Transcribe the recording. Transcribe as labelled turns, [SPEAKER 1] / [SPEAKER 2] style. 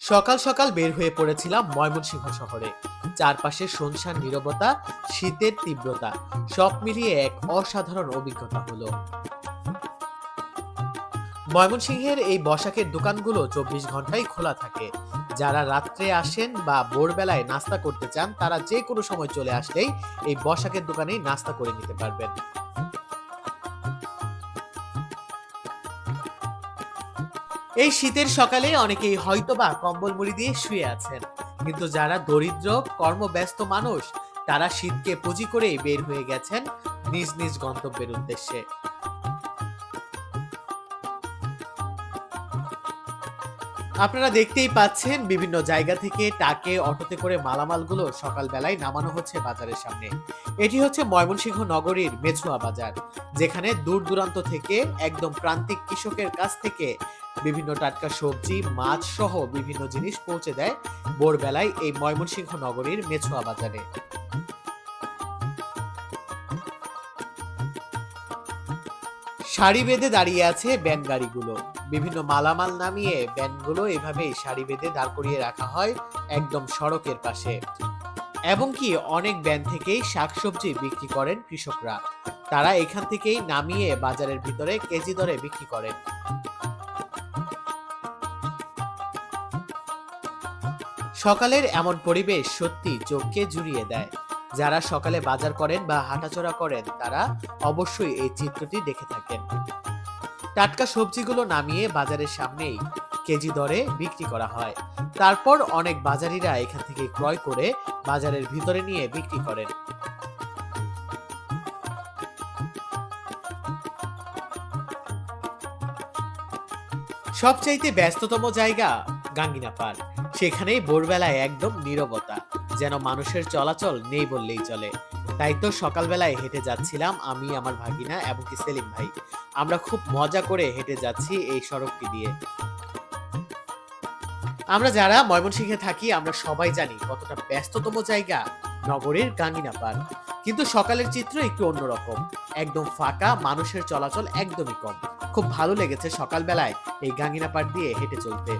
[SPEAKER 1] সকাল সকাল বের হয়ে পড়েছিলাম ময়মনসিংহ শহরে। চারপাশে শুনশান নীরবতা, শীতের তীব্রতা, সব মিলিয়ে এক অসাধারণ অভিজ্ঞতা হলো। ময়মনসিংহের এই বসাকের দোকানগুলো চব্বিশ ঘন্টাই খোলা থাকে। যারা রাত্রে আসেন বা ভোরবেলায় নাস্তা করতে চান, তারা যে কোনো সময় চলে আসলেই এই বসাকের দোকানেই নাস্তা করে নিতে পারবেন। এই শীতের সকালে অনেকেই হয়তোবা কম্বল মুড়ি দিয়ে শুয়ে আছেন। কিন্তু যারা দরিদ্র, কর্মব্যস্ত মানুষ, তারা শীতকে পুঁজি করে বের হয়ে গেছেন নিজ নিজ গন্তব্যের উদ্দেশ্যে। আপনারা দেখতেই পাচ্ছেন বিভিন্ন জায়গা থেকে টাকে অটোতে করে মালামালগুলো সকালবেলায় নামানো হচ্ছে বাজারের সামনে। এটি হচ্ছে ময়মনসিংহ নগরীর মেছুয়া বাজার, যেখানে দূর দূরান্ত থেকে একদম প্রান্তিক কৃষকের কাছ থেকে বিভিন্ন টাটকা সবজি, মাছ সহ বিভিন্ন জিনিস পৌঁছে দেয় ভোরবেলায় এই ময়মনসিংহ নগরীর মেছুয়া বাজারে। সারি বেঁধে দাঁড়িয়ে আছে ব্যান গাড়িগুলো বিভিন্ন মালামাল নামিয়ে ব্যানগুলো এভাবেই সারি বেঁধে দাঁড় করিয়ে রাখা হয় একদম সড়কের পাশে। এবং কি অনেক ব্যান থেকেই শাকসবজি বিক্রি করেন কৃষকরা। তারা এখান থেকেই নামিয়ে বাজারের ভিতরে কেজি দরে বিক্রি করেন। সকালের এমন পরিবেশ সত্যি চোখকে জুড়িয়ে দেয়। যারা সকালে বাজার করেন বা হাঁটাচলা করেন, তারা অবশ্যই এই চিত্রটি দেখে থাকেন। টাটকা সবজিগুলো নামিয়ে বাজারের সামনেই কেজি দরে বিক্রি করা হয়। তারপর অনেক বাজারিরা এখান থেকে ক্রয় করে বাজারের ভিতরে নিয়ে বিক্রি করেন। সবচাইতে ব্যস্ততম জায়গা গাঙ্গিনা পার্ক সেখানেই ভোরবেলায় একদম নীরবতা, যেন মানুষের চলাচল নেই বললেই চলে। তাই তো সকালবেলায় হেঁটে যাচ্ছিলাম আমি, আমার ভাগিনা এবং কি সেলিম ভাই। আমরা খুব মজা করে হেঁটে যাচ্ছি এই সড়কটি দিয়ে। আমরা যারা ময়মনসিংহে থাকি, আমরা সবাই জানি কতটা ব্যস্ততম জায়গা নগরের গাঙ্গিনা পার্ক কিন্তু সকালের চিত্র একটু অন্যরকম। একদম ফাঁকা, মানুষের চলাচল একদমই কম। খুব ভালো লেগেছে সকালবেলায় এই গাঙ্গিনা পার্ক দিয়ে হেঁটে চলতে।